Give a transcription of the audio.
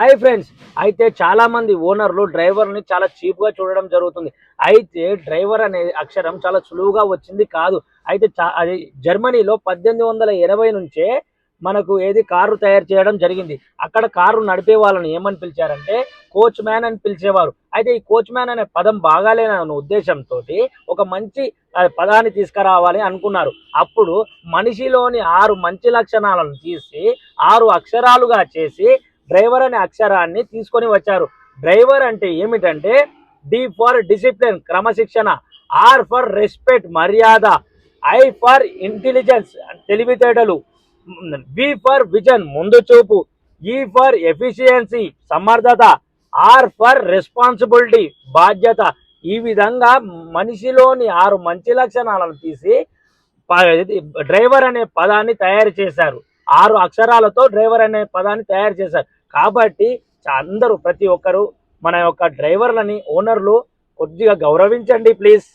Hi friends అయితే చాలామంది ఓనర్లు డ్రైవర్ని చాలా చీప్గా చూడడం జరుగుతుంది. అయితే డ్రైవర్ అనే అక్షరం చాలా సులువుగా వచ్చింది కాదు. అయితే చా- అది జర్మనీలో పద్దెనిమిది వందల ఇరవై నుంచే మనకు ఏది కారు తయారు చేయడం జరిగింది. అక్కడ కారు నడిపే వాళ్ళని ఏమని పిలిచారంటే కోచ్ మ్యాన్ అని పిలిచేవారు. అయితే ఈ కోచ్ మ్యాన్ అనే పదం బాగాలేనన్న ఉద్దేశంతో ఒక మంచి పదాన్ని తీసుకురావాలి అనుకున్నారు. అప్పుడు మనిషిలోని ఆరు మంచి లక్షణాలను తీసి ఆరు అక్షరాలుగా చేసి డ్రైవర్ అనే అక్షరాన్ని తీసుకొని వచ్చారు. డ్రైవర్ అంటే ఏమిటంటే డి ఫర్ డిసిప్లిన్ క్రమశిక్షణ ఆర్ ఫర్ రెస్పెక్ట్ మర్యాద ఐ ఫర్ ఇంటెలిజెన్స్ తెలివితేటలు వి ఫర్ విజన్ ముందు చూపు ఈ ఫర్ ఎఫిషియన్సీ సమర్థత ఆర్ ఫర్ రెస్పాన్సిబిలిటీ బాధ్యత. ఈ విధంగా మనిషిలోని ఆరు మంచి లక్షణాలను తీసి డ్రైవర్ అనే పదాన్ని తయారు చేశారు. ఆరు అక్షరాలతో డ్రైవర్ అనే పదాన్ని తయారు చేశారు. కాబట్టి అందరూ ప్రతి ఒక్కరు మన యొక్క డ్రైవర్లని ఓనర్లు కొద్దిగా గౌరవించండి ప్లీజ్.